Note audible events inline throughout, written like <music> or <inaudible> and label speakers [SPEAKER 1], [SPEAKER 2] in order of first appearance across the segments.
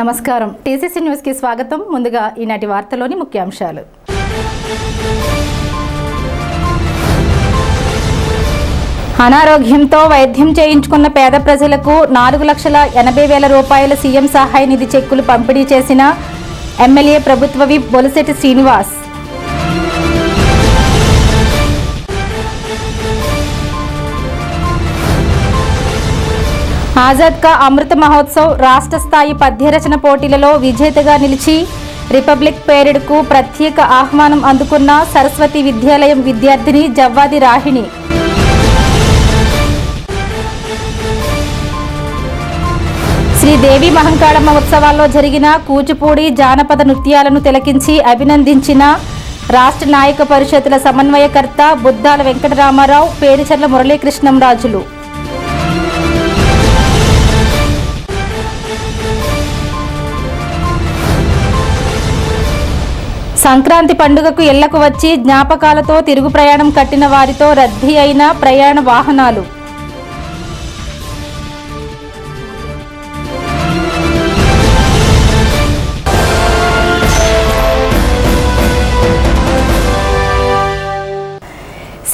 [SPEAKER 1] నమస్కారం. టీసీసీ న్యూస్కి స్వాగతం. ముందుగా ఈనాటి వార్తలోని ముఖ్యాంశాలు. అనారోగ్యంతో వైద్యం చేయించుకున్న పేద ప్రజలకు నాలుగు లక్షల ఎనభై వేల రూపాయల సీఎం సహాయ నిధి చెక్కులు పంపిణీ చేసిన ఎమ్మెల్యే ప్రభుత్వ విప్ బొలిశెట్టి శ్రీనివాస్. ఆజాద్ కా అమృత మహోత్సవ్ రాష్ట్ర స్థాయి పద్యరచన పోటీలలో విజేతగా నిలిచి రిపబ్లిక్ పేరెడ్కు ప్రత్యేక ఆహ్వానం అందుకున్న సరస్వతి విద్యాలయం విద్యార్థిని జవ్వాది రాహిణి. శ్రీదేవి మహంకాళమ్మ ఉత్సవాల్లో జరిగిన కూచిపూడి జానపద నృత్యాలను తిలకించి అభినందించిన రాష్ట్ర నాయక పరిషత్తుల సమన్వయకర్త బుద్దాల వెంకటరామారావు పేరిచర్ల మురళీకృష్ణంరాజులు సంక్రాంతి పండుగకు ఇళ్ళకు వచ్చి జ్ఞాపకాలతో తిరుగు ప్రయాణం కట్టిన వారితో రద్దీ అయిన ప్రయాణ వాహనాలు.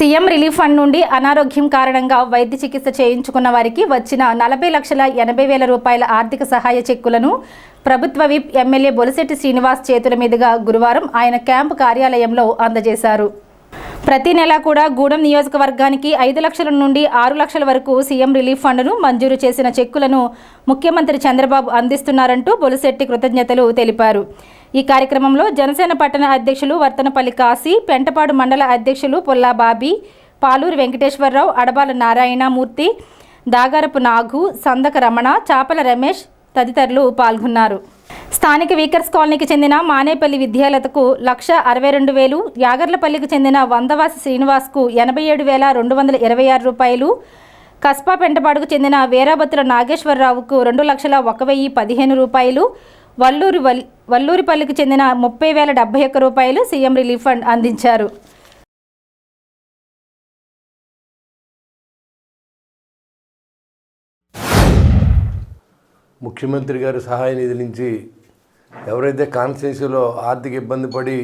[SPEAKER 1] సీఎం రిలీఫ్ ఫండ్ నుండి అనారోగ్యం కారణంగా వైద్య చికిత్స చేయించుకున్న వారికి వచ్చిన నలభై లక్షల ఎనభై వేల రూపాయల ఆర్థిక సహాయ చెక్కులను ప్రభుత్వ విప్ ఎమ్మెల్యే బొలిశెట్టి శ్రీనివాస్ చేతుల మీదుగా గురువారం ఆయన క్యాంపు కార్యాలయంలో అందజేశారు. ప్రతి నెల కూడా గూడెం నియోజకవర్గానికి ఐదు లక్షల నుండి ఆరు లక్షల వరకు సీఎం రిలీఫ్ ఫండ్ను మంజూరు చేసిన చెక్కులను ముఖ్యమంత్రి చంద్రబాబు అందిస్తున్నారంటూ బొలిశెట్టి కృతజ్ఞతలు తెలిపారు. ఈ కార్యక్రమంలో జనసేన పట్టణ అధ్యక్షులు వర్తనపల్లి కాశీ పెంటపాడు మండల అధ్యక్షులు పుల్లా బాబీ పాలూరు వెంకటేశ్వరరావు అడబాల నారాయణమూర్తి దాగారపు నాగు సందక రమణ చాపల రమేష్ తదితరులు పాల్గొన్నారు. స్థానిక వీకర్స్ కాలనీకి చెందిన మానేపల్లి విద్యాలతకు లక్ష అరవై రెండు వేలు యాగర్లపల్లికి చెందిన వందవాసి శ్రీనివాస్కు ఎనభై ఏడు వేల రెండు వందల ఇరవై ఆరు రూపాయలు కస్బా పెంటపాడుకు చెందిన వీరాభద్ర నాగేశ్వరరావుకు రెండు లక్షల ఒక వెయ్యి పదిహేను రూపాయలు వల్లూరు వల్లూరిపల్లికి చెందిన ముప్పై వేల డెబ్బై ఒక్క రూపాయలు సీఎం రిలీఫ్ ఫండ్ అందించారు.
[SPEAKER 2] ముఖ్యమంత్రి గారి సహాయ నిధి నుంచి ఎవరైతే కాన్స్టిట్యూన్సీలో ఆర్థిక ఇబ్బంది పడి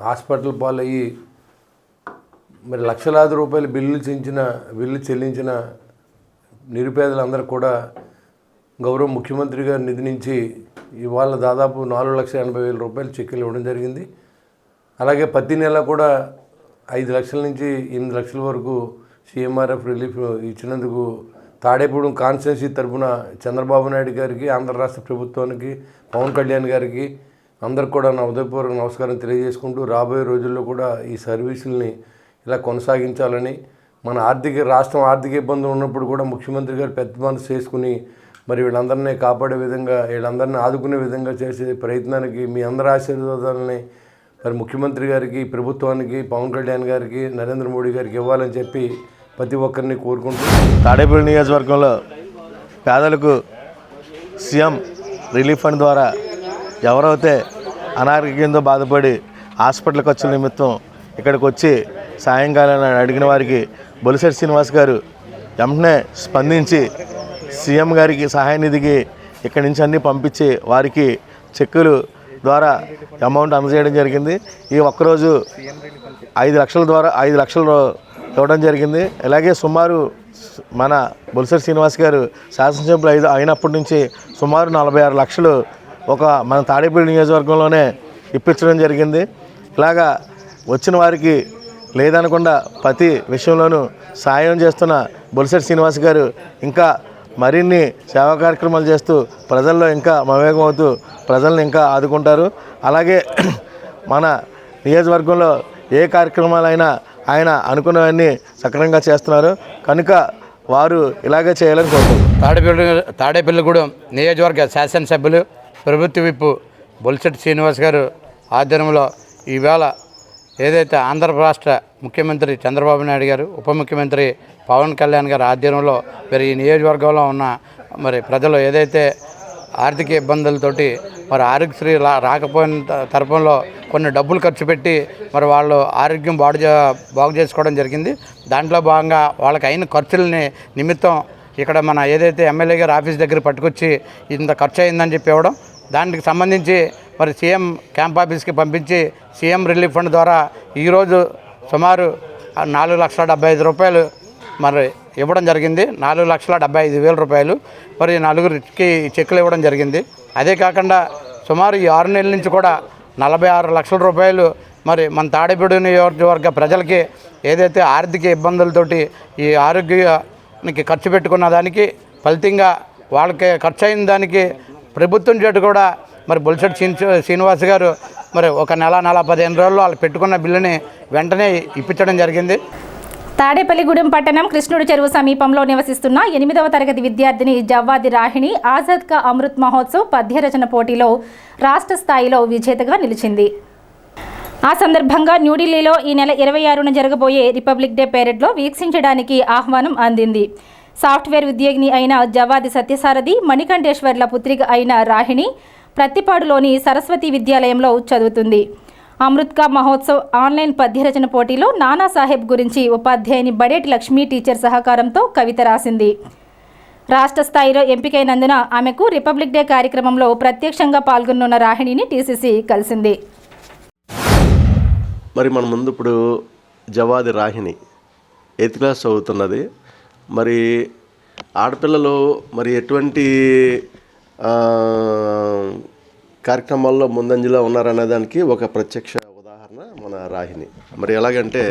[SPEAKER 2] హాస్పిటల్ పాలయ్యి మరి లక్షలాది రూపాయలు బిల్లులు చెల్లించిన బిల్లు చెల్లించిన నిరుపేదలందరూ కూడా గౌరవ ముఖ్యమంత్రి గారి నిధి నుంచి ఇవాళ దాదాపు నాలుగు లక్షల ఎనభై వేల రూపాయలు చెక్కులు ఇవ్వడం జరిగింది. అలాగే ప్రతి నెల కూడా ఐదు లక్షల నుంచి ఎనిమిది లక్షల వరకు సీఎంఆర్ఎఫ్ రిలీఫ్ ఇచ్చినందుకు తాడేపూడెం కాన్స్టిట్యున్సీ తరఫున చంద్రబాబు నాయుడు గారికి ఆంధ్ర రాష్ట్ర ప్రభుత్వానికి పవన్ కళ్యాణ్ గారికి అందరికి కూడా నా ఉదయపూర్వక నమస్కారం తెలియజేసుకుంటూ రాబోయే రోజుల్లో కూడా ఈ సర్వీసుల్ని ఇలా కొనసాగించాలని మన ఆర్థిక రాష్ట్రం ఆర్థిక ఇబ్బందులు ఉన్నప్పుడు కూడా ముఖ్యమంత్రి గారు పెద్ద మనసు చేసుకుని మరి వీళ్ళందరినీ కాపాడే విధంగా వీళ్ళందరినీ ఆదుకునే విధంగా చేసే ప్రయత్నానికి మీ అందరి ఆశీర్వాదాలని మరి ముఖ్యమంత్రి గారికి ప్రభుత్వానికి పవన్ కళ్యాణ్ గారికి నరేంద్ర మోడీ గారికి ఇవ్వాలని చెప్పి ప్రతి ఒక్కరిని కోరుకుంటూ
[SPEAKER 3] తాడేపల్లి నియోజకవర్గంలో పేదలకు సీఎం రిలీఫ్ ఫండ్ ద్వారా ఎవరైతే అనారోగ్యంతో బాధపడి హాస్పిటల్ ఖర్చుల నిమిత్తం ఇక్కడికి వచ్చి సాయంకాలం అడిగిన వారికి బొలిసెట్ శ్రీనివాస్ గారు వెంటనే స్పందించి సీఎం గారికి సహాయ నిధికి ఇక్కడి నుంచి అన్నీ పంపించి వారికి చెక్కులు ద్వారా అమౌంట్ అందజేయడం జరిగింది. ఈ ఒక్కరోజు ఐదు లక్షల ద్వారా ఐదు లక్షలు ఇవ్వడం జరిగింది. అలాగే సుమారు మన బొలిసరి శ్రీనివాస్ గారు శాసనసభ్యులు ఐదు అయినప్పటి నుంచి సుమారు నలభై ఆరు లక్షలు ఒక మన తాడేపల్లి నియోజకవర్గంలోనే ఇప్పించడం జరిగింది. ఇలాగా వచ్చిన వారికి లేదనకుండా ప్రతి విషయంలోనూ సాయం చేస్తున్న బొలిసరి శ్రీనివాస్ గారు ఇంకా మరిన్ని సేవా కార్యక్రమాలు చేస్తూ ప్రజల్లో ఇంకా మమేకం అవుతూ ప్రజల్ని ఇంకా ఆదుకుంటారు. అలాగే <clears throat> మన నియోజకవర్గంలో ఏ కార్యక్రమాలైనా ఆయన అనుకున్నవన్నీ సక్రమంగా చేస్తున్నారు. కనుక వారు ఇలాగే చేయాలని కోరుకుంటున్నారు.
[SPEAKER 4] తాడేపల్లి తాడేపల్లిగూడెం నియోజకవర్గ శాసనసభ్యులు ప్రభుత్వ విప్పు బొలిశెట్టి శ్రీనివాస్ గారు ఆధ్వర్యంలో ఈవేళ ఏదైతే ఆంధ్ర రాష్ట్ర ముఖ్యమంత్రి చంద్రబాబు నాయుడు గారు ఉప ముఖ్యమంత్రి పవన్ కళ్యాణ్ గారి ఆధ్వర్యంలో మరి ఈ నియోజకవర్గంలో ఉన్న మరి ప్రజలు ఏదైతే ఆర్థిక ఇబ్బందులతోటి మరి ఆరోగ్యశ్రీ రా రాకపోయిన త- కొన్ని డబ్బులు ఖర్చు పెట్టి మరి వాళ్ళు ఆరోగ్యం బాగు చే బాగు చేసుకోవడం జరిగింది. దాంట్లో భాగంగా వాళ్ళకి అయిన ఖర్చులని నిమిత్తం ఇక్కడ మన ఏదైతే ఎమ్మెల్యే గారు ఆఫీస్ దగ్గర పట్టుకొచ్చి ఇంత ఖర్చు అయిందని చెప్పి ఇవ్వడం దానికి సంబంధించి మరి సీఎం క్యాంప్ ఆఫీస్కి పంపించి సీఎం రిలీఫ్ ఫండ్ ద్వారా ఈరోజు సుమారు నాలుగు లక్షల డెబ్బై ఐదు రూపాయలు మరి ఇవ్వడం జరిగింది. నాలుగు లక్షల డెబ్బై ఐదు వేల రూపాయలు మరి నలుగురికి చెక్కులు ఇవ్వడం జరిగింది. అదే కాకుండా సుమారు ఈ ఆరు నెలల నుంచి కూడా నలభై ఆరు లక్షల రూపాయలు మరి మన తాడేపూడి నియోజకవర్గ ప్రజలకి ఏదైతే ఆర్థిక ఇబ్బందులతోటి ఈ ఆరోగ్యానికి ఖర్చు పెట్టుకున్న దానికి ఫలితంగా వాళ్ళకి ఖర్చు అయిన దానికి ప్రభుత్వం చేటు కూడా మరి బొలిశెట్టి శ్రీ శ్రీనివాస్ గారు మరి ఒక నెల నెల పదిహేను రోజుల్లో వాళ్ళు పెట్టుకున్న బిల్లుని వెంటనే ఇప్పించడం జరిగింది.
[SPEAKER 1] తాడేపల్లిగూడెం పట్టణం కృష్ణుడు చెరువు సమీపంలో నివసిస్తున్న ఎనిమిదవ తరగతి విద్యార్థిని జవ్వాది రాహిణి ఆజాద్ కా అమృత్ మహోత్సవ్ పద్యరచన పోటీలో రాష్ట్ర స్థాయిలో విజేతగా నిలిచింది. ఆ సందర్భంగా న్యూఢిల్లీలో ఈ నెల ఇరవై ఆరున జరగబోయే రిపబ్లిక్ డే పెరేడ్లో వీక్షించడానికి ఆహ్వానం అందింది. సాఫ్ట్వేర్ ఉద్యోగిని అయిన జవాది సత్యసారథి మణికంఠేశ్వర్ల పుత్రిక అయిన రాహిణి ప్రత్తిపాడులోని సరస్వతి విద్యాలయంలో చదువుతుంది. అమృత్కా మహోత్సవ్ ఆన్లైన్ పద్యరచన పోటీలో నానాసాహెబ్ గురించి ఉపాధ్యాయుని బడేటి లక్ష్మీ టీచర్ సహకారంతో కవిత రాసింది. రాష్ట్ర స్థాయిలో ఎంపికైనందున ఆమెకు రిపబ్లిక్ డే కార్యక్రమంలో ప్రత్యక్షంగా పాల్గొనున్న రాహిణిని టీసీసీ కలిసింది.
[SPEAKER 5] మరి మన ముందు ఇప్పుడు జవాది రాహిణి ఎయిత్ క్లాస్ చదువుతున్నది. మరి ఆడపిల్లలు మరి ఎటువంటి కార్యక్రమాల్లో ముందంజలో ఉన్నారనే దానికి ఒక ప్రత్యక్ష ఉదాహరణ మన రాహిణి. మరి ఎలాగంటే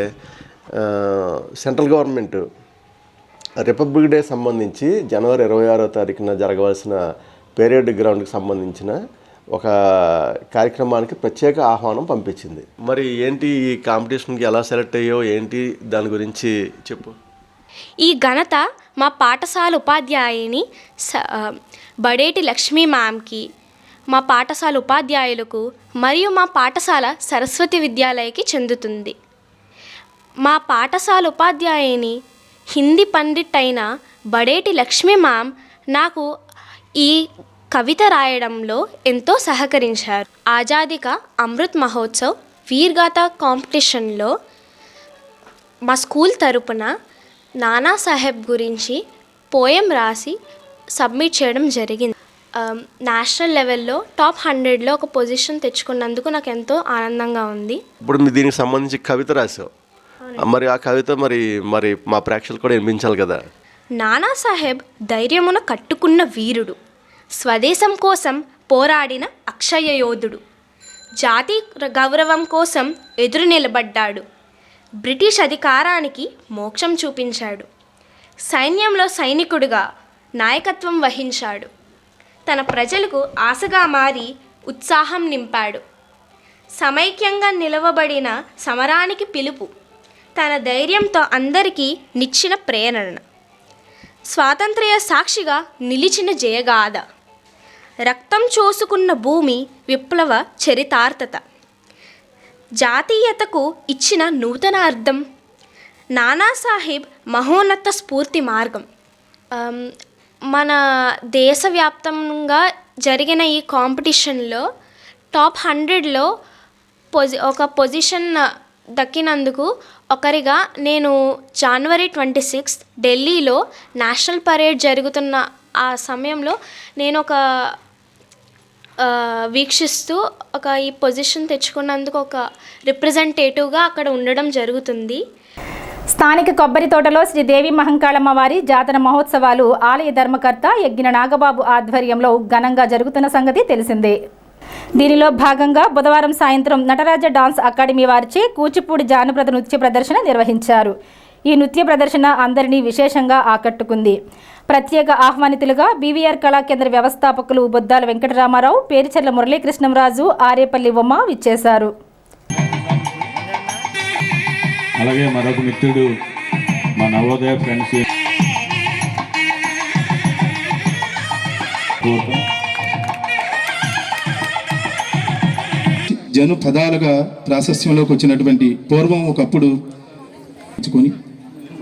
[SPEAKER 5] సెంట్రల్ గవర్నమెంట్ రిపబ్లిక్ డే సంబంధించి జనవరి ఇరవై ఆరో తారీఖున జరగవలసిన పేరేడ్ గ్రౌండ్కి సంబంధించిన ఒక కార్యక్రమానికి ప్రత్యేక ఆహ్వానం పంపించింది. మరి ఏంటి ఈ కాంపిటీషన్కి ఎలా సెలెక్ట్ అయ్యో ఏంటి దాని గురించి చెప్పు.
[SPEAKER 6] ఈ ఘనత మా పాఠశాల ఉపాధ్యాయుని స బడేటి లక్ష్మీ మ్యామ్కి మా పాఠశాల ఉపాధ్యాయులకు మరియు మా పాఠశాల సరస్వతి విద్యాలయకి చెందుతుంది. మా పాఠశాల ఉపాధ్యాయుని హిందీ పండిట్ అయిన బడేటి లక్ష్మీ మ్యామ్ నాకు ఈ కవిత రాయడంలో ఎంతో సహకరించారు. ఆజాదిక అమృత్ మహోత్సవ్ వీర్గాథ కాంపిటీషన్లో మా స్కూల్ తరపున నానా సాహెబ్ గురించి పోయం రాసి సబ్మిట్ చేయడం జరిగింది. నేషనల్ లెవెల్లో టాప్ హండ్రెడ్లో ఒక పొజిషన్ తెచ్చుకున్నందుకు నాకు ఎంతో ఆనందంగా ఉంది.
[SPEAKER 5] ఇప్పుడు మీ దీనికి సంబంధించి కవిత రాసావు మరి ఆ కవిత మరి మరి మా ప్రేక్షకులు కూడా వినిపించాలి కదా?
[SPEAKER 6] నానా సాహెబ్ ధైర్యమున కట్టుకున్న వీరుడు స్వదేశం కోసం పోరాడిన అక్షయ యోధుడు జాతి గౌరవం కోసం ఎదురు నిలబడ్డాడు. బ్రిటిష్ అధికారానికి మోక్షం చూపించాడు. సైన్యంలో సైనికుడిగా నాయకత్వం వహించాడు. తన ప్రజలకు ఆశగా మారి ఉత్సాహం నింపాడు. సమైక్యంగా నిలవబడిన సమరానికి పిలుపు తన ధైర్యంతో అందరికీ నిచ్చిన ప్రేరణ స్వాతంత్ర్య సాక్షిగా నిలిచిన జయగాథ. రక్తం చూసుకున్న భూమి విప్లవ చరితార్థత. జాతీయతకు ఇచ్చిన నూతన అర్థం. నానాసాహెబ్ మహోన్నత స్ఫూర్తి మార్గం. మన దేశవ్యాప్తంగా జరిగిన ఈ కాంపిటీషన్లో టాప్ హండ్రెడ్లో పొజి ఒక పొజిషన్ దక్కినందుకు ఒకరిగా నేను జనవరి ట్వంటీ సిక్స్త్ ఢిల్లీలో నేషనల్ పరేడ్ జరుగుతున్న ఆ సమయంలో నేను ఒక వీక్షిస్తూ ఒక ఈ పొజిషన్ తెచ్చుకున్నందుకు ఒక రిప్రజెంటేటివ్గా అక్కడ ఉండడం జరుగుతుంది.
[SPEAKER 1] స్థానిక కొబ్బరి తోటలో శ్రీదేవి మహంకాళమ్మ వారి జాతర మహోత్సవాలు ఆలయ ధర్మకర్త యజ్ఞ నాగబాబు ఆధ్వర్యంలో ఘనంగా జరుగుతున్న సంగతి తెలిసిందే. దీనిలో భాగంగా బుధవారం సాయంత్రం నటరాజ డాన్స్ అకాడమీ వారిచే కూచిపూడి జానపద నృత్య ప్రదర్శన నిర్వహించారు. ఈ నృత్య ప్రదర్శన అందరినీ విశేషంగా ఆకట్టుకుంది. ప్రత్యేక ఆహ్వానితులుగా బీవీఆర్ కళాకేంద్ర వ్యవస్థాపకులు బొద్దాల వెంకటరామారావు పేరుచెర్ల మురళీకృష్ణంరాజు ఆరేపల్లి ఉమ్మ విచ్చేశారు.
[SPEAKER 7] అలాగే మరొక మిత్రుడు మా నవోదయ ఫ్రెండ్స్.
[SPEAKER 8] జను పదాలుగా ప్రాశస్యంలోకి వచ్చినటువంటి పూర్వం ఒకప్పుడు.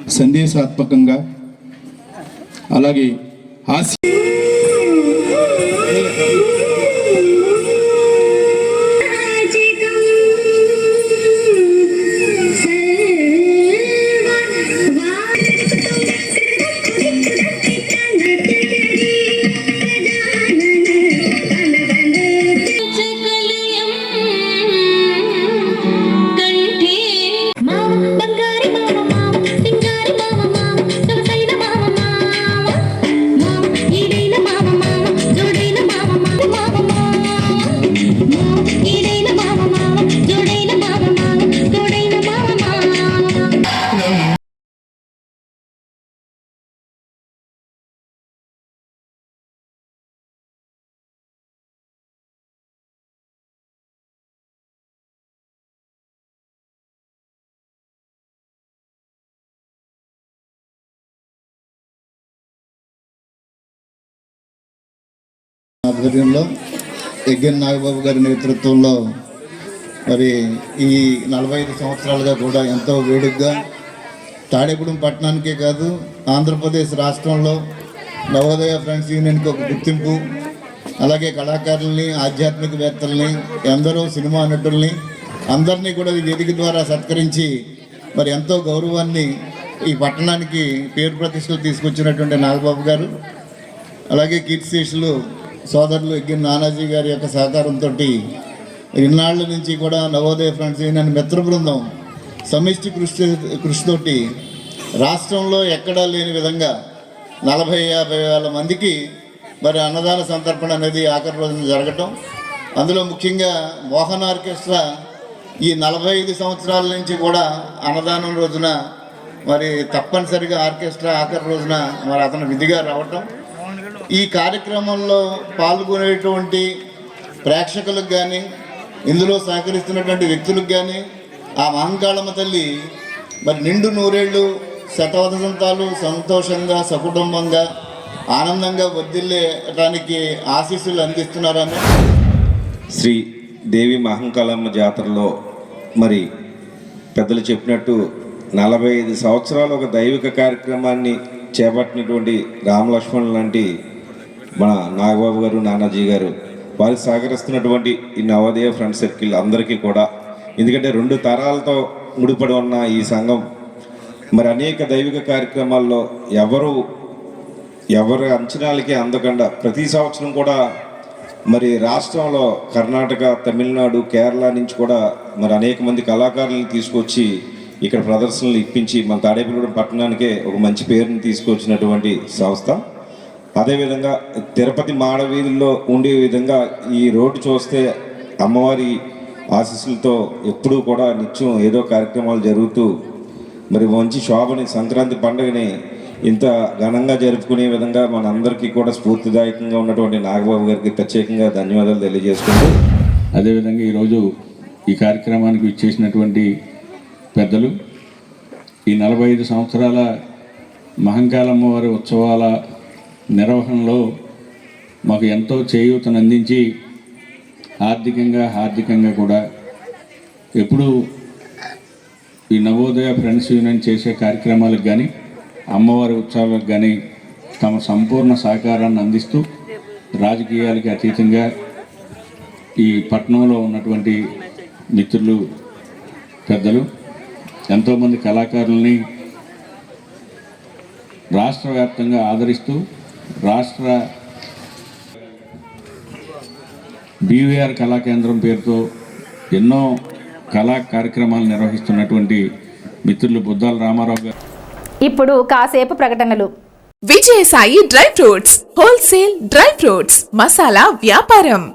[SPEAKER 8] సందేశాత్మకంగా అలాగే హాస్య
[SPEAKER 9] ఆధ్వర్యంలో ఎగ్గన్ నాగబాబు గారి నేతృత్వంలో మరి ఈ నలభై ఐదు సంవత్సరాలుగా కూడా ఎంతో వేడుగ్గా తాడేగూడెం పట్టణానికే కాదు ఆంధ్రప్రదేశ్ రాష్ట్రంలో నవోదయ ఫ్రెండ్స్ యూనియన్కి ఒక గుర్తింపు అలాగే కళాకారుల్ని ఆధ్యాత్మికవేత్తల్ని ఎందరో సినిమా నటుల్ని అందరినీ కూడా ఈ వేదిక ద్వారా సత్కరించి మరి ఎంతో గౌరవాన్ని ఈ పట్టణానికి పేరు ప్రతిష్టలు తీసుకొచ్చినటువంటి నాగబాబు గారు అలాగే కీర్తిశేషులు సోదరులు ఎగ్గిన నానాజీ గారి యొక్క సహకారంతో ఇన్నాళ్ళ నుంచి కూడా నవోదయ ఫ్రెండ్స్ యూనియన్ మిత్ర బృందం సమిష్టి కృషి కృషితోటి రాష్ట్రంలో ఎక్కడా లేని విధంగా నలభై యాభై వేల మందికి మరి అన్నదాన సంతర్పణ అనేది ఆఖరి రోజున జరగటం. అందులో ముఖ్యంగా మోహన్ ఆర్కెస్ట్రా ఈ నలభై ఐదు సంవత్సరాల నుంచి కూడా అన్నదానం రోజున మరి తప్పనిసరిగా ఆర్కెస్ట్రా ఆఖరి రోజున మరి అతను విధిగా రావటం. ఈ కార్యక్రమంలో పాల్గొనేటువంటి ప్రేక్షకులకు కానీ ఇందులో సహకరిస్తున్నటువంటి వ్యక్తులకు కానీ ఆ మహంకాళమ్మ తల్లి మరి నిండు నూరేళ్ళు శతవసంతాలు సంతోషంగా సకుటుంబంగా ఆనందంగా వర్ధిల్లేటానికి ఆశీస్సులు అందిస్తున్నారని
[SPEAKER 10] శ్రీ దేవి మహంకాళమ్మ జాతరలో మరి పెద్దలు చెప్పినట్టు నలభై ఐదు సంవత్సరాలు ఒక దైవిక కార్యక్రమాన్ని చేపట్టినటువంటి రామలక్ష్మణ్ లాంటి మన నాగబాబు గారు నానాజీ గారు వారు సహకరిస్తున్నటువంటి ఈ నవోదయ ఫ్రెండ్ సర్కిల్ అందరికీ కూడా. ఎందుకంటే రెండు తరాలతో ముడిపడి ఉన్న ఈ సంఘం మరి అనేక దైవిక కార్యక్రమాల్లో ఎవరు ఎవరి అంచనాలకి అందకుండా ప్రతి సంవత్సరం కూడా మరి రాష్ట్రంలో కర్ణాటక తమిళనాడు కేరళ నుంచి కూడా మరి అనేక మంది కళాకారులను తీసుకొచ్చి ఇక్కడ ప్రదర్శనలు ఇప్పించి మన తాడేపల్లిగూడెం పట్టణానికే ఒక మంచి పేరుని తీసుకొచ్చినటువంటి సంస్థ. అదేవిధంగా తిరుపతి మాడవీధుల్లో ఉండే విధంగా ఈ రోడ్డు చూస్తే అమ్మవారి ఆశీస్సులతో ఎప్పుడూ కూడా నిత్యం ఏదో కార్యక్రమాలు జరుగుతూ మరి మంచి శోభని సంక్రాంతి పండుగని ఇంత ఘనంగా జరుపుకునే విధంగా మనందరికీ కూడా స్ఫూర్తిదాయకంగా ఉన్నటువంటి నాగబాబు గారికి ప్రత్యేకంగా ధన్యవాదాలు తెలియజేసుకుంటూ
[SPEAKER 7] అదేవిధంగా ఈరోజు ఈ కార్యక్రమానికి ఇచ్చేసినటువంటి పెద్దలు ఈ నలభై ఐదు సంవత్సరాల మహంకాళమ్మవారి ఉత్సవాల నిర్వహణలో మాకు ఎంతో చేయూతను అందించి ఆర్థికంగా ఆర్థికంగా కూడా ఎప్పుడూ ఈ నవోదయ ఫ్రెండ్స్ యూనియన్ చేసే కార్యక్రమాలకు కానీ అమ్మవారి ఉత్సవాలకు కానీ తమ సంపూర్ణ సహకారాన్ని అందిస్తూ రాజకీయాలకి అతీతంగా ఈ పట్టణంలో ఉన్నటువంటి మిత్రులు పెద్దలు ఎంతోమంది కళాకారుల్ని రాష్ట్ర వ్యాప్తంగా ఆదరిస్తూ రాష్ట్ర బీవీఆర్ కళా కేంద్రం పేరుతో ఎన్నో కళా కార్యక్రమాలు నిర్వహిస్తున్నటువంటి మిత్రులు బుద్దాల రామారావు గారు.
[SPEAKER 1] ఇప్పుడు కాసేపు ప్రకటనలు.
[SPEAKER 11] Vijayasai dry fruits wholesale dry fruits masala వ్యాపారం.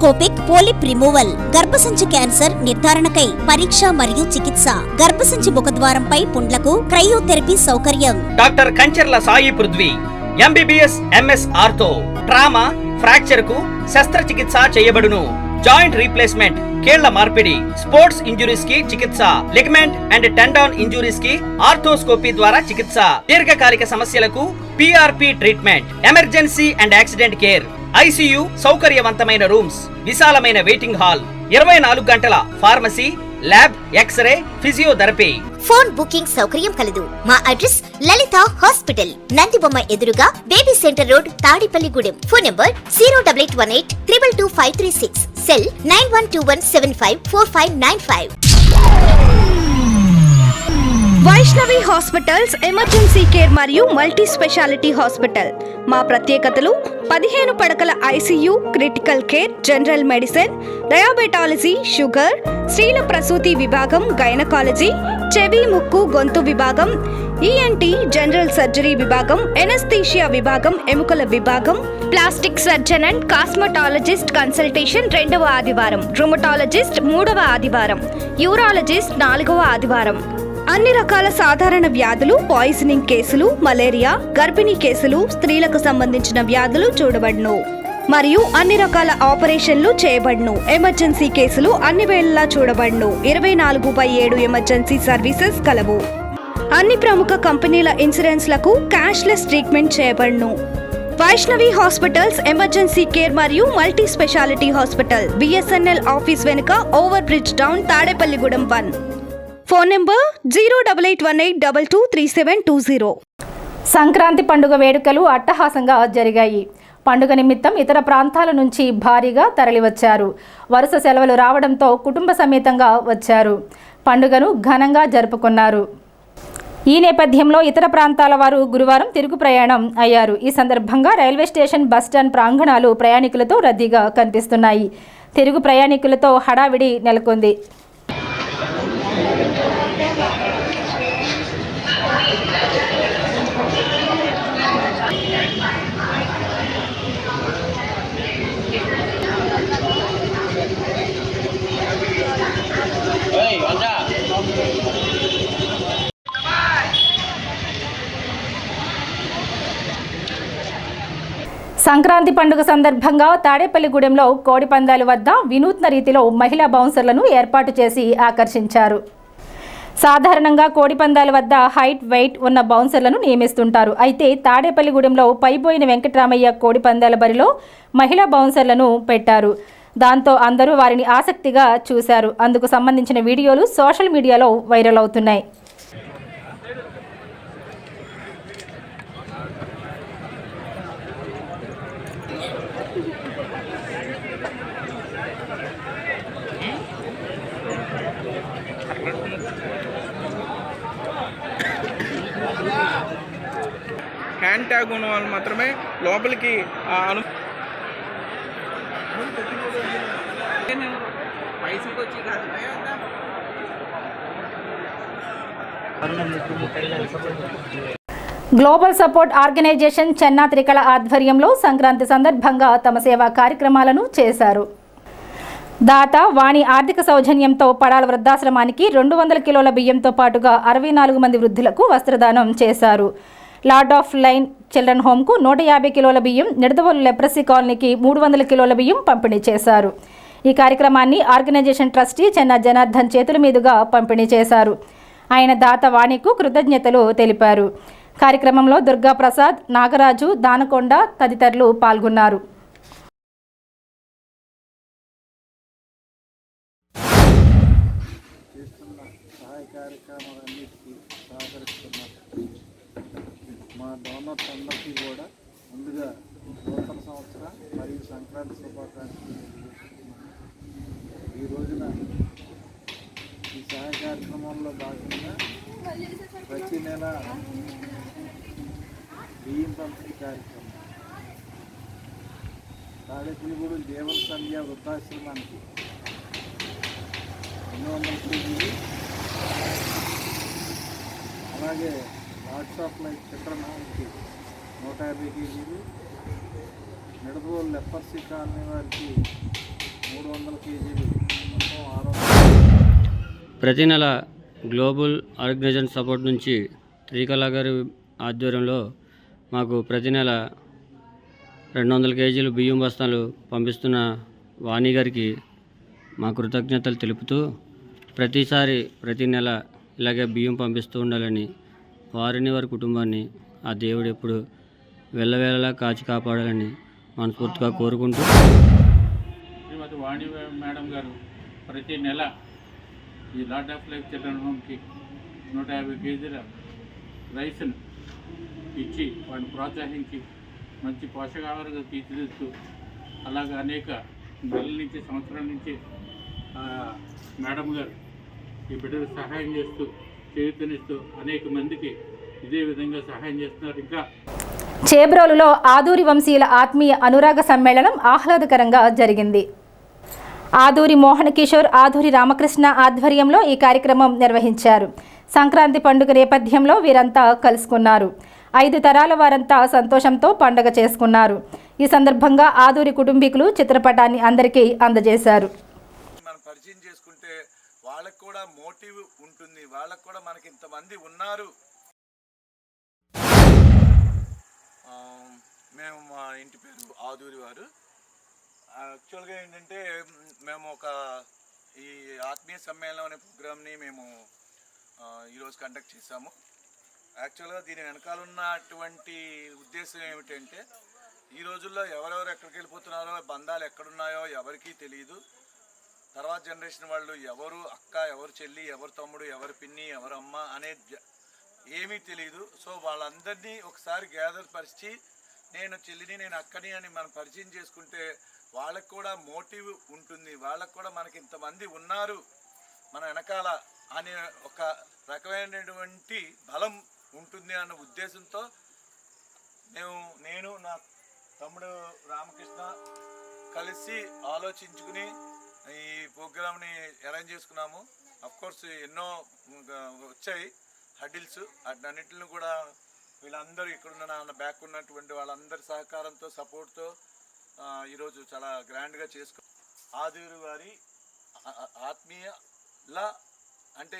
[SPEAKER 12] ఎండోస్కోపిక్ పోలిప్ రిమూవల్ గర్భసంచి క్యాన్సర్ నిర్ధారణకై పరీక్ష మరియు చికిత్స గర్భసంచి ముఖద్వారంపై పుండ్లకు క్రయోథెరపీ సౌకర్యం.
[SPEAKER 13] Doctor Kancharla Sai Prithvi MBBS MS ortho trauma ఫ్రాక్చర్కు శస్త్రచికిత్స చేయబడును. జాయింట్ రీప్లేస్మెంట్ కేళ్ళ మార్పిడి స్పోర్ట్స్ ఇంజురీస్కి చికిత్స లిగమెంట్ అండ్ టెండాన్ ఇంజురీస్కి ఆర్థోస్కోపీ ద్వారా చికిత్స. దీర్ఘకాలిక సమస్యలకు PRP treatment emergency and accident care ICU సౌకర్యవంతమైన రూమ్స్ విశాలమైన వెయిటింగ్ హాల్ ఇరవై నాలుగు గంటల pharmacy lab X-ray physiotherapy.
[SPEAKER 12] Phone booking సౌకర్యం కలదు. మా అడ్రస్ లలిత హాస్పిటల్ నందిబొమ్మ ఎదురుగా baby centre road Tadepalligudem phone number zero double eight one eight triple two five three six. Cell nine one two one seven five four five nine five.
[SPEAKER 14] Vaishnavi hospitals emergency care మరియు multi speciality hospital. మా ప్రత్యేకతలు పదిహేను పడకల ICU critical care general medicine diabetology sugar స్త్రీల ప్రసూతి విభాగం gynaecology చెవి ముక్కు గొంతు విభాగం ఈఎన్టీ జనరల్ సర్జరీ విభాగం ఎనస్థీషియా విభాగం ఎముకల విభాగం plastic surgeon and cosmetologist consultation రెండవ ఆదివారం రుమటాలజిస్ట్ మూడవ ఆదివారం యూరాలజిస్ట్ నాలుగవ ఆదివారం. అన్ని రకాల సాధారణ వ్యాధులు పాయిజనింగ్ కేసులు మలేరియా గర్భిణీ కేసులు స్త్రీలకు సంబంధించిన వ్యాధులు చూడబడును. మరియు అన్ని రకాల ఆపరేషన్లు చేయబడును. ఎమర్జెన్సీ కేసులు అన్ని వేళలా చూడబడును. ఇరవై నాలుగు బై ఏడు ఎమర్జెన్సీ సర్వీసెస్ కలవు. అన్ని ప్రముఖ కంపెనీల ఇన్సూరెన్స్లకు క్యాష్లెస్ ట్రీట్మెంట్ చేయబడును. వైష్ణవి హాస్పిటల్స్ ఎమర్జెన్సీ కేర్ మరియు multi speciality hospital BSNL office వెనుక over bridge down Tadepalligudem one. Phone number zero double eight one eight double two three seven two zero.
[SPEAKER 1] Sankranti పండుగ వేడుకలు అట్టహాసంగా జరిగాయి. పండుగ నిమిత్తం ఇతర ప్రాంతాల నుంచి భారీగా తరలివచ్చారు. వరుస సెలవులు రావడంతో కుటుంబ సమేతంగా వచ్చారు. పండుగను ఘనంగా జరుపుకున్నారు. ఈ నేపథ్యంలో ఇతర ప్రాంతాల వారు గురువారం తిరుగు ప్రయాణం అయ్యారు. ఈ సందర్భంగా రైల్వే స్టేషన్ బస్టాండ్ ప్రాంగణాలు ప్రయాణికులతో రద్దీగా కనిపిస్తున్నాయి. తిరుగు ప్రయాణికులతో హడావిడి నెలకొంది. సంక్రాంతి పండుగ సందర్భంగా తాడేపల్లిగూడెంలో కోడిపందాలు వద్ద వినూత్న రీతిలో మహిళా బౌన్సర్లను ఏర్పాటు చేసి ఆకర్షించారు. సాధారణంగా కోడిపందాల వద్ద హైట్ వెయిట్ ఉన్న బౌన్సర్లను నియమిస్తుంటారు. అయితే తాడేపల్లిగూడెంలో పైపోయిన వెంకటరామయ్య కోడిపందాల బరిలో మహిళా బౌన్సర్లను పెట్టారు. దాంతో అందరూ వారిని ఆసక్తిగా చూశారు. అందుకు సంబంధించిన వీడియోలు సోషల్ మీడియాలో వైరల్ అవుతున్నాయి.
[SPEAKER 15] హ్యాండ్ ఉన్న వాళ్ళు మాత్రమే లోపలికి అను
[SPEAKER 1] global support organisation Chenna Trikala ఆధ్వర్యంలో సంక్రాంతి సందర్భంగా తమ సేవా కార్యక్రమాలను చేశారు. దాత వాణి ఆర్థిక సౌజన్యంతో పడాల వృద్ధాశ్రమానికి రెండు వందల కిలోల బియ్యంతో పాటుగా అరవై నాలుగు మంది వృద్ధులకు వస్త్రదానం చేశారు. లార్డ్ ఆఫ్ లైన్ చిల్డ్రన్ హోమ్కు నూట యాభై కిలోల బియ్యం నిడదవోలు లెప్రసీ కాలనీకి మూడు వందల కిలోల బియ్యం పంపిణీ చేశారు. ఈ కార్యక్రమాన్ని ఆర్గనైజేషన్ ట్రస్టీ చెన్న జనార్దన్ చేతుల మీదుగా పంపిణీ చేశారు. ఆయన దాత వాణికు కృతజ్ఞతలు తెలిపారు. కార్యక్రమంలో దుర్గాప్రసాద్ నాగరాజు దానకొండ తదితరులు పాల్గొన్నారు.
[SPEAKER 16] మా డోనర్స్ అందరికీ కూడా ముందుగా నూతన సంవత్సర మరియు సంక్రాంతి శుభాకాంక్షలు. ఈ రోజున ఈ సహాయ కార్యక్రమంలో భాగంగా ప్రతి నెల బియ్యం పంపిణీ కార్యక్రమం. తాడేపులిగూడు దేవర సంధ్య వృద్ధాశ్రమానికి రెండు వందల కేజీలు. అలాగే వాట్సాప్ లైఫ్ చిల్డ్రన్ నూట యాభై కేజీలు. నిడదోలు లెప్పర్సీ కాలనీ వారికి మూడు వందల కేజీలు.
[SPEAKER 17] ప్రతి నెల గ్లోబల్ ఆర్గనైజేషన్ సపోర్ట్ నుంచి త్రికళా గారి ఆధ్వర్యంలో మాకు ప్రతి నెల రెండు వందల కేజీలు బియ్యం బస్తాలు పంపిస్తున్న వాణి గారికి మా కృతజ్ఞతలు తెలుపుతూ ప్రతిసారి ప్రతి నెల ఇలాగే బియ్యం పంపిస్తూ ఉండాలని వారిని వారి కుటుంబాన్ని ఆ దేవుడు ఎప్పుడు వెళ్ళవేళలా కాచి కాపాడాలని మనస్ఫూర్తిగా కోరుకుంటూ.
[SPEAKER 7] శ్రీమతి వాణి మేడం గారు ప్రతి నెల ఈ లార్డ్ ఆఫ్ లైఫ్ చిల్డ్రన్ హోమ్కి నూట యాభై కేజీల రైస్ను ఇచ్చి వాడిని ప్రోత్సహించి మంచి పోషకాహారంగా తీర్చిదిద్దుతూ అలాగే అనేక నెలల నుంచి సంవత్సరాల నుంచి మేడం గారు ఈ బిడ్డకు సహాయం చేస్తూ చేయూతనిస్తూ అనేక మందికి ఇదే విధంగా సహాయం చేస్తున్నారు. ఇంకా
[SPEAKER 1] చేబ్రోలులో ఆదూరి వంశీయుల ఆత్మీయ అనురాగ సమ్మేళనం ఆహ్లాదకరంగా జరిగింది. ఆదూరి మోహన్ కిషోర్ ఆదూరి రామకృష్ణ ఆధ్వర్యంలో ఈ కార్యక్రమం నిర్వహించారు. సంక్రాంతి పండుగ నేపథ్యంలో వీరంతా కలుసుకున్నారు. ఐదు తరాల వారంతా సంతోషంతో పండుగ చేసుకున్నారు. ఈ సందర్భంగా ఆదూరి కుటుంబీకులు చిత్రపటాన్ని అందరికీ అందజేశారు.
[SPEAKER 18] వాళ్ళకు కూడా మోటివ్ ఉంటుంది. వాళ్ళకు కూడా మనకి ఇంతమంది ఉన్నారు ఆ, మేము మా ఇంటి పేరు ఆదూరి వారు. యాక్చువల్గా ఏంటంటే మేము ఒక ఈ ఆత్మీయ సమ్మేళనం అనే ప్రోగ్రామ్ని మేము ఈరోజు కండక్ట్ చేశాము. యాక్చువల్గా దీని వెనకాల ఉన్నటువంటి ఉద్దేశం ఏమిటంటే ఈ రోజుల్లో ఎవరెవరు ఎక్కడికి వెళ్ళిపోతున్నారో బంధాలు ఎక్కడున్నాయో ఎవరికీ తెలియదు తర్వాత జనరేషన్ వాళ్ళు ఎవరు అక్క ఎవరు చెల్లి ఎవరు తమ్ముడు ఎవరు పిన్ని ఎవరు అమ్మ అనే జ- ఏమీ తెలియదు సో వాళ్ళందరినీ ఒకసారి గ్యాదర్ పరిచి నేను చెల్లిని నేను అక్కని అని మనం పరిచయం చేసుకుంటే వాళ్ళకు కూడా మోటివ్ ఉంటుంది. వాళ్ళకు కూడా మనకి ఇంతమంది ఉన్నారు మన వెనకాల అనే ఒక రకమైనటువంటి బలం ఉంటుంది అన్న ఉద్దేశంతో మేము నేను నా తమ్ముడు రామకృష్ణ కలిసి ఆలోచించుకుని ఈ ప్రోగ్రామ్ని అరేంజ్ చేసుకున్నాము. కోర్స్ ఎన్నో వచ్చాయి. హడిల్స్ అన్నిటిని కూడా వీళ్ళందరూ ఇక్కడున్న నా బ్యాక్ ఉన్నటువంటి వాళ్ళందరి సహకారంతో సపోర్ట్తో ఈరోజు చాలా గ్రాండ్గా చేసుకో ఆదిరు వారి ఆత్మీయల అంటే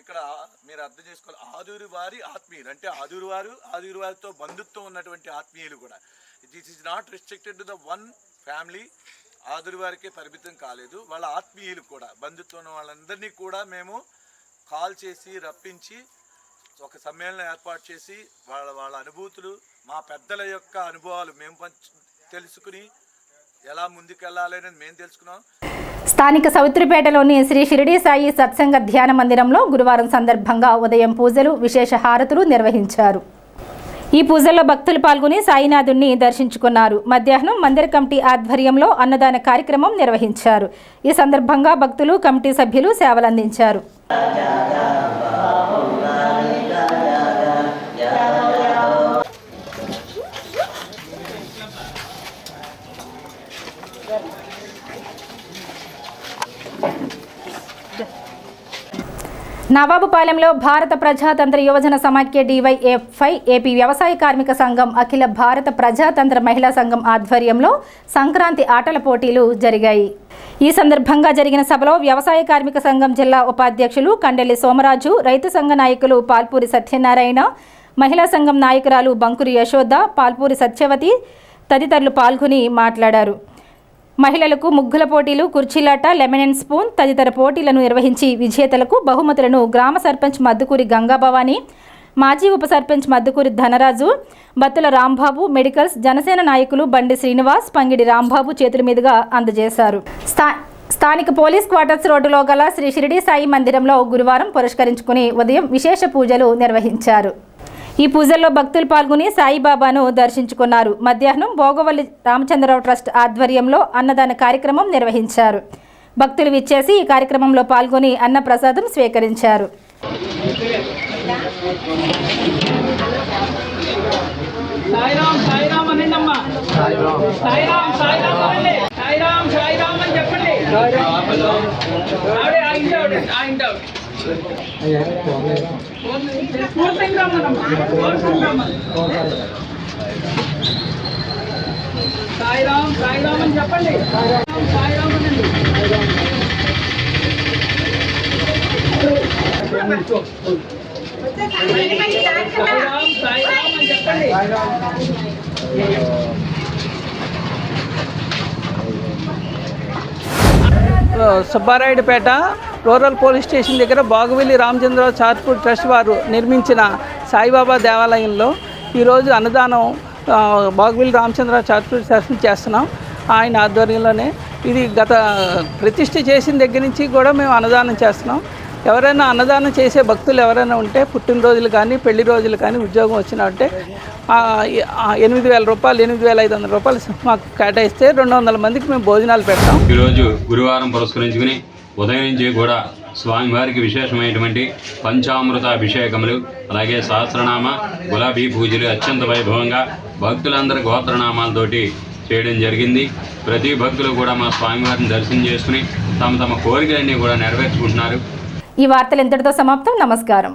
[SPEAKER 18] ఇక్కడ మీరు అర్థం చేసుకోవాలి ఆదూరి వారి ఆత్మీయులు అంటే ఆదూరి వారు ఆదూరి వారితో బంధుత్వం ఉన్నటువంటి ఆత్మీయులు కూడా. This is not restricted to the one family Aduri వారికే పరిమితం కాలేదు వాళ్ళ ఆత్మీయులు కూడా. బంధుత్వం ఉన్న వాళ్ళందరినీ కూడా మేము కాల్ చేసి రప్పించి ఒక సమ్మేళనం ఏర్పాటు చేసి వాళ్ళ వాళ్ళ అనుభూతులు మా పెద్దల యొక్క అనుభవాలు మేము పంచు తెలుసుకుని ఎలా ముందుకెళ్ళాలి అనేది మేము తెలుసుకున్నాం.
[SPEAKER 1] స్థానిక సవిత్రిపేటలోని శ్రీ షిరిడి సాయి సత్సంగ ధ్యాన మందిరంలో గురువారం సందర్భంగా ఉదయం పూజలు విశేష హారతులు నిర్వహించారు. ఈ పూజల్లో భక్తులు పాల్గొని సాయినాథుణ్ణి దర్శించుకున్నారు. మధ్యాహ్నం మందిర కమిటీ ఆధ్వర్యంలో అన్నదాన కార్యక్రమం నిర్వహించారు. ఈ సందర్భంగా భక్తులు కమిటీ సభ్యులు సేవలందించారు. నవాబుపాలెంలో భారత ప్రజాతంత్ర యువజన సమాఖ్య డివైఎఫ్ఐ ఏపీ వ్యవసాయ కార్మిక సంఘం అఖిల భారత ప్రజాతంత్ర మహిళా సంఘం ఆధ్వర్యంలో సంక్రాంతి ఆటల పోటీలు జరిగాయి. ఈ సందర్భంగా జరిగిన సభలో వ్యవసాయ కార్మిక సంఘం జిల్లా ఉపాధ్యక్షులు కండెల్లి సోమరాజు రైతు సంఘ నాయకులు పాల్పూరి సత్యనారాయణ మహిళా సంఘం నాయకురాలు బంకురి యశోద పాల్పూరి సత్యవతి తదితరులు పాల్గొని మాట్లాడారు. మహిళలకు ముగ్గుల పోటీలు కుర్చీలాట లెమన్ అండ్ స్పూన్ తదితర పోటీలను నిర్వహించి విజేతలకు బహుమతులను గ్రామ సర్పంచ్ మద్దుకూరి గంగాభవాని మాజీ ఉప సర్పంచ్ మద్దుకూరి ధనరాజు బత్తుల రాంబాబు మెడికల్స్ జనసేన నాయకులు బండి శ్రీనివాస్ పంగిడి రాంబాబు చేతుల మీదుగా అందజేశారు. స్థా స్థానిక పోలీస్ క్వార్టర్స్ రోడ్డులో గల శ్రీ షిరిడి సాయి మందిరంలో గురువారం పురస్కరించుకుని ఉదయం విశేష పూజలు నిర్వహించారు. ఈ పూజల్లో భక్తులు పాల్గొని సాయిబాబాను దర్శించుకున్నారు. మధ్యాహ్నం భోగవల్లి రామచంద్రరావు ట్రస్ట్ ఆధ్వర్యంలో అన్నదాన కార్యక్రమం నిర్వహించారు. భక్తులు విచ్చేసి ఈ కార్యక్రమంలో పాల్గొని అన్న ప్రసాదం స్వీకరించారు.
[SPEAKER 19] సాయిరామ్ సాయిరామ్ అనండి అమ్మా సాయిరామ్ సాయిరామ్ అనండి సాయిరామ్ సాయిరామ్ అని చెప్పండి. ఆవిడే ఆవిడ ఆవిడ. సాయిరామ్ సాయిరామ్ అని చెప్పండి సాయిరామ్ సాయిరామ్ సాయిరామ్ సాయిరామ్ అని చెప్పండి సుబ్బారాయుడుపేట రూరల్ పోలీస్ స్టేషన్ దగ్గర బాగువెల్లి రామచంద్రరావు చార్పూర్ ట్రస్ట్ వారు నిర్మించిన సాయిబాబా దేవాలయంలో ఈరోజు అన్నదానం బాగువెల్లి రామచంద్రరావు చార్పూర్ ట్రస్ట్ చేస్తున్నాం. ఆయన ఆధ్వర్యంలోనే ఇది గత ప్రతిష్ఠ చేసిన దగ్గర నుంచి కూడా మేము అన్నదానం చేస్తున్నాం. ఎవరైనా అన్నదానం చేసే భక్తులు ఎవరైనా ఉంటే పుట్టినరోజులు కానీ పెళ్ళి రోజులు కానీ ఉద్యోగం వచ్చినట్టే ఎనిమిది వేల రూపాయలు ఎనిమిది వేల ఐదు వందల రూపాయలు మాకు కేటాయిస్తే రెండు వందల మందికి మేము భోజనాలు పెడతాం.
[SPEAKER 20] ఈరోజు గురువారం పురస్కరించుకుని ఉదయం నుంచి కూడా స్వామివారికి విశేషమైనటువంటి పంచామృత అభిషేకములు అలాగే సహస్రనామ గులాబీ పూజలు అత్యంత వైభవంగా భక్తులందరి గోత్రనామాలతోటి చేయడం జరిగింది. ప్రతి భక్తులు కూడా మా స్వామివారిని దర్శనం చేసుకుని తమ తమ కోరికలన్నీ కూడా నెరవేర్చుకుంటున్నారు.
[SPEAKER 1] ఈ వార్తలు ఇంతటితో సమాప్తం. నమస్కారం.